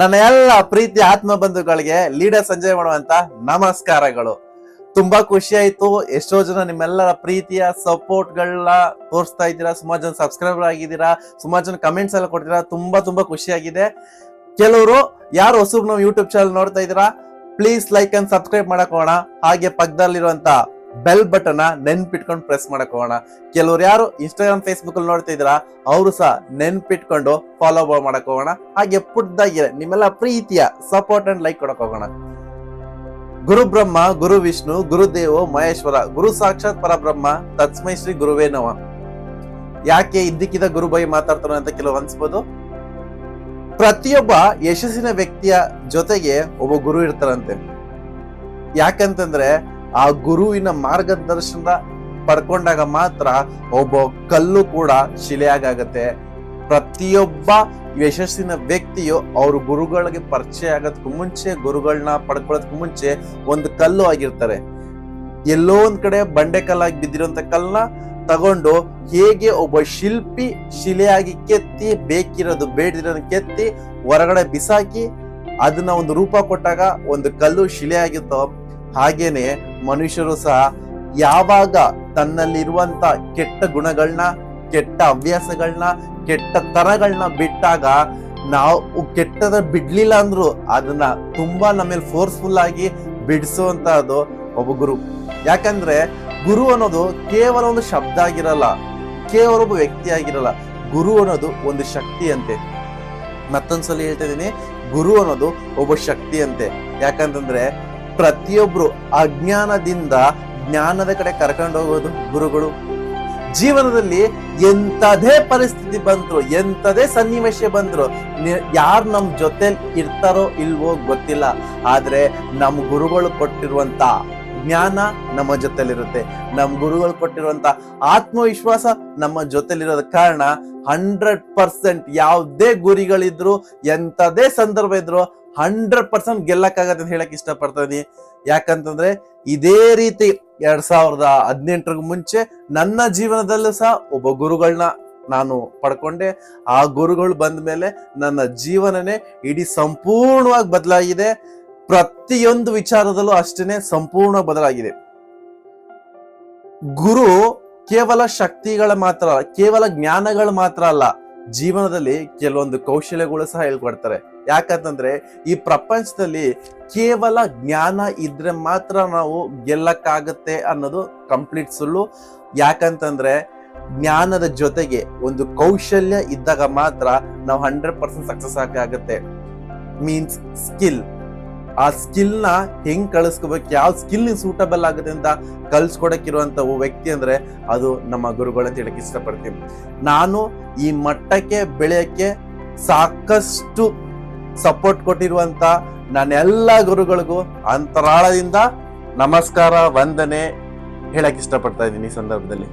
ನನ್ನ ಎಲ್ಲ ಪ್ರೀತಿ ಆತ್ಮ ಬಂಧುಗಳಿಗೆ ಲೀಡರ್ ಸಂಜಯ್ ಮಾಡುವಂತ ನಮಸ್ಕಾರಗಳು. ತುಂಬಾ ಖುಷಿ ಆಯ್ತು. ಎಷ್ಟೋ ಜನ ನಿಮ್ಮೆಲ್ಲರ ಪ್ರೀತಿಯ ಸಪೋರ್ಟ್ ಗಳನ್ನ ತೋರಿಸ್ತಾ ಇದ್ದೀರಾ, ಸುಮಾರು ಜನ ಸಬ್ಸ್ಕ್ರೈಬರ್ ಆಗಿದ್ದೀರಾ, ಸುಮಾರು ಜನ ಕಮೆಂಟ್ಸ್ ಎಲ್ಲ ಕೊಡ್ತೀರಾ, ತುಂಬಾ ತುಂಬಾ ಖುಷಿಯಾಗಿದೆ ಕೆಲವರು ಯಾರು ಹೊಸಬ್ ನಾವು ಯೂಟ್ಯೂಬ್ ಚಾನಲ್ ನೋಡ್ತಾ ಇದ್ದೀರಾ, ಪ್ಲೀಸ್ ಲೈಕ್ ಅಂಡ್ ಸಬ್ಸ್ಕ್ರೈಬ್ ಮಾಡಕ್ ಹೋಗೋಣ. ಹಾಗೆ ಪಕ್ಕದಲ್ಲಿರುವಂತ ಬೆಲ್ ಬಟನ್ ನೆನ್ಪಿಟ್ಕೊಂಡು ಪ್ರೆಸ್ ಮಾಡಕ್ ಹೋಗೋಣ. ಕೆಲವ್ರು ಯಾರು ಇನ್ಸ್ಟಾಗ್ರಾಮ್ ಫೇಸ್ಬುಕ್ ಅಲ್ಲಿ ನೋಡ್ತಾ ಇದ್ರ ಅವರು ಸಹ ನೆನ್ಪಿಟ್ಕೊಂಡು ಫಾಲೋ ಮಾಡಕ್ ಹೋಗೋಣ. ಹಾಗೆ ಪುಟ್ಟದಾಗಿ ನಿಮ್ಮೆಲ್ಲ ಪ್ರೀತಿಯ ಸಪೋರ್ಟ್ ಅಂಡ್ ಲೈಕ್ ಕೊಡಕ್ ಹೋಗೋಣ. ಗುರು ಬ್ರಹ್ಮ, ಗುರು ವಿಷ್ಣು ಗುರುದೇವ ಮಹೇಶ್ವರ, ಗುರು ಸಾಕ್ಷಾತ್ ಪರಬ್ರಹ್ಮ, ತತ್ಸ್ಮೈ ಶ್ರೀ ಗುರುವೇ ನವ ಯಾಕೆ ಇದ್ದಕ್ಕಿದ್ದ ಗುರು ಬೈ ಅಂತ ಕೆಲವು ಅನ್ಸ್ಬೋದು? ಪ್ರತಿಯೊಬ್ಬ ಯಶಸ್ಸಿನ ವ್ಯಕ್ತಿಯ ಜೊತೆಗೆ ಒಬ್ಬ ಗುರು ಇರ್ತಾರಂತೆ. ಯಾಕಂತಂದ್ರೆ ಆ ಗುರುವಿನ ಮಾರ್ಗದರ್ಶನ ಪಡ್ಕೊಂಡಾಗ ಮಾತ್ರ ಒಬ್ಬ ಕಲ್ಲು ಕೂಡ ಶಿಲೆಯಾಗತ್ತೆ ಪ್ರತಿಯೊಬ್ಬ ಯಶಸ್ಸಿನ ವ್ಯಕ್ತಿಯು ಅವ್ರ ಗುರುಗಳಿಗೆ ಪರಿಚಯ ಆಗೋದಕ್ಕೂ ಮುಂಚೆ ಗುರುಗಳನ್ನ ಪಡ್ಕೊಳ್ಳೋದಕ್ಕೂ ಮುಂಚೆ ಒಂದು ಕಲ್ಲು ಆಗಿರ್ತಾರೆ. ಎಲ್ಲೋ ಒಂದ್ ಕಡೆ ಬಂಡೆ ಕಲ್ಲಾಗಿ ಬಿದ್ದಿರುವಂತ ಕಲ್ಲನ್ನ ತಗೊಂಡು ಹೇಗೆ ಒಬ್ಬ ಶಿಲ್ಪಿ ಶಿಲೆಯಾಗಿ ಕೆತ್ತಿ, ಬೇಕಿರೋದು ಬೇಡದಿರೋದನ್ನ ಕೆತ್ತಿ, ಹೊರಗಡೆ ಬಿಸಾಕಿ, ಅದನ್ನ ಒಂದು ರೂಪ ಕೊಟ್ಟಾಗ ಒಂದು ಕಲ್ಲು ಶಿಲೆಯಾಗಿತ್ತೋ ಹಾಗೇನೆ ಮನುಷ್ಯರು ಸಹ ಯಾವಾಗ ತನ್ನಲ್ಲಿರುವಂತ ಕೆಟ್ಟ ಗುಣಗಳನ್ನ ಕೆಟ್ಟ ಹವ್ಯಾಸಗಳನ್ನ ಕೆಟ್ಟ ತರಗಳನ್ನ ಬಿಟ್ಟಾಗ ನಾವು ಕೆಟ್ಟದ ಬಿಡ್ಲಿಲ್ಲ ಅಂದ್ರು ಅದನ್ನ ತುಂಬಾ ನಮ್ಮಲ್ಲಿ ಫೋರ್ಸ್ಫುಲ್ ಆಗಿ ಬಿಡಿಸುವಂತಹದ್ದು ಒಬ್ಬ ಗುರು. ಯಾಕಂದ್ರೆ ಗುರು ಅನ್ನೋದು ಕೇವಲ ಒಂದು ಶಬ್ದ ಆಗಿರಲ್ಲ, ಕೇವಲ ಒಬ್ಬ ವ್ಯಕ್ತಿ ಆಗಿರಲ್ಲ, ಗುರು ಅನ್ನೋದು ಒಂದು ಶಕ್ತಿ ಅಂತೆ. ಮತ್ತೊಂದ್ಸಲ ಹೇಳ್ತಾ ಇದ್ದೀನಿ, ಗುರು ಅನ್ನೋದು ಒಬ್ಬ ಶಕ್ತಿ ಅಂತೆ. ಯಾಕಂತಂದ್ರೆ ಪ್ರತಿಯೊಬ್ರು ಅಜ್ಞಾನದಿಂದ ಜ್ಞಾನದ ಕಡೆ ಕರ್ಕೊಂಡು ಹೋಗೋದು ಗುರುಗಳು. ಜೀವನದಲ್ಲಿ ಎಂತದೇ ಪರಿಸ್ಥಿತಿ ಬಂದ್ರು ಎಂತದೇ ಸನ್ನಿವೇಶ ಬಂದ್ರು ಯಾರು ನಮ್ಮ ಜೊತೆ ಇರ್ತಾರೋ ಇಲ್ವೋ ಗೊತ್ತಿಲ್ಲ. ಆದ್ರೆ ನಮ್ಮ ಗುರುಗಳು ಕೊಟ್ಟಿರುವಂತ ಜ್ಞಾನ ನಮ್ಮ ಜೊತೆಲಿರುತ್ತೆ. ನಮ್ಮ ಗುರುಗಳು ಕೊಟ್ಟಿರುವಂತ ಆತ್ಮವಿಶ್ವಾಸ ನಮ್ಮ ಜೊತೆಲಿರೋದ ಕಾರಣ ಹಂಡ್ರೆಡ್ ಪರ್ಸೆಂಟ್ ಯಾವುದೇ ಗುರಿಗಳಿದ್ರು ಎಂತದೇ ಸಂದರ್ಭ ಇದ್ರು ಹಂಡ್ರೆಡ್ ಪರ್ಸೆಂಟ್ ಗೆಲ್ಲಕ್ಕಾಗತ್ತೆ ಅಂತ ಹೇಳಕ್ ಇಷ್ಟಪಡ್ತೀನಿ ಯಾಕಂತಂದ್ರೆ ಇದೇ ರೀತಿ ಎರಡ್ ಸಾವಿರದ ಹದಿನೆಂಟರಿಗೂ ಮುಂಚೆ ನನ್ನ ಜೀವನದಲ್ಲೂ ಸಹ ಒಬ್ಬ ಗುರುಗಳನ್ನ ನಾನು ಪಡ್ಕೊಂಡೆ. ಆ ಗುರುಗಳು ಬಂದ ಮೇಲೆ ನನ್ನ ಜೀವನನೇ ಇಡೀ ಸಂಪೂರ್ಣವಾಗಿ ಬದಲಾಗಿದೆ. ಪ್ರತಿಯೊಂದು ವಿಚಾರದಲ್ಲೂ ಅಷ್ಟೇನೆ ಸಂಪೂರ್ಣ ಬದಲಾಗಿದೆ. ಗುರು ಕೇವಲ ಶಕ್ತಿಗಳ ಮಾತ್ರ ಕೇವಲ ಜ್ಞಾನಗಳು ಮಾತ್ರ ಅಲ್ಲ, ಜೀವನದಲ್ಲಿ ಕೆಲವೊಂದು ಕೌಶಲ್ಯಗಳು ಸಹ ಹೇಳ್ಕೊಡ್ತಾರೆ. ಯಾಕಂತಂದ್ರೆ ಈ ಪ್ರಪಂಚದಲ್ಲಿ ಕೇವಲ ಜ್ಞಾನ ಇದ್ರೆ ಮಾತ್ರ ನಾವು ಗೆಲ್ಲಕ್ಕಾಗತ್ತೆ ಅನ್ನೋದು ಕಂಪ್ಲೀಟ್ ಸುಳ್ಳು. ಯಾಕಂತಂದ್ರೆ ಜ್ಞಾನದ ಜೊತೆಗೆ ಒಂದು ಕೌಶಲ್ಯ ಇದ್ದಾಗ ಮಾತ್ರ ನಾವು ಹಂಡ್ರೆಡ್ ಪರ್ಸೆಂಟ್ ಸಕ್ಸಸ್ ಆಗುತ್ತೆ. Means skill. ಆ ಸ್ಕಿಲ್ನ ಹೆಂಗ್ ಕಳಿಸ್ಕೋಬೇಕು, ಯಾವ ಸ್ಕಿಲ್ ಸೂಟಬಲ್ ಆಗುತ್ತೆ ಅಂತ ಕಲ್ಸ್ಕೊಡಕ್ಕಿರುವಂತ ವ್ಯಕ್ತಿ ಅಂದ್ರೆ ಅದು ನಮ್ಮ ಗುರುಗಳು ಅಂತ ಹೇಳಕ್ ಇಷ್ಟಪಡ್ತೀನಿ. ನಾನು ಈ ಮಟ್ಟಕ್ಕೆ ಬೆಳೆಯಕ್ಕೆ ಸಾಕಷ್ಟು ಸಪೋರ್ಟ್ ಕೊಟ್ಟಿರುವಂತ ನನ್ನೆಲ್ಲ ಗುರುಗಳಿಗೂ ಅಂತರಾಳದಿಂದ ನಮಸ್ಕಾರ, ವಂದನೆ ಹೇಳಕ್ ಇಷ್ಟಪಡ್ತಾ ಇದ್ದೀನಿ ಈ ಸಂದರ್ಭದಲ್ಲಿ.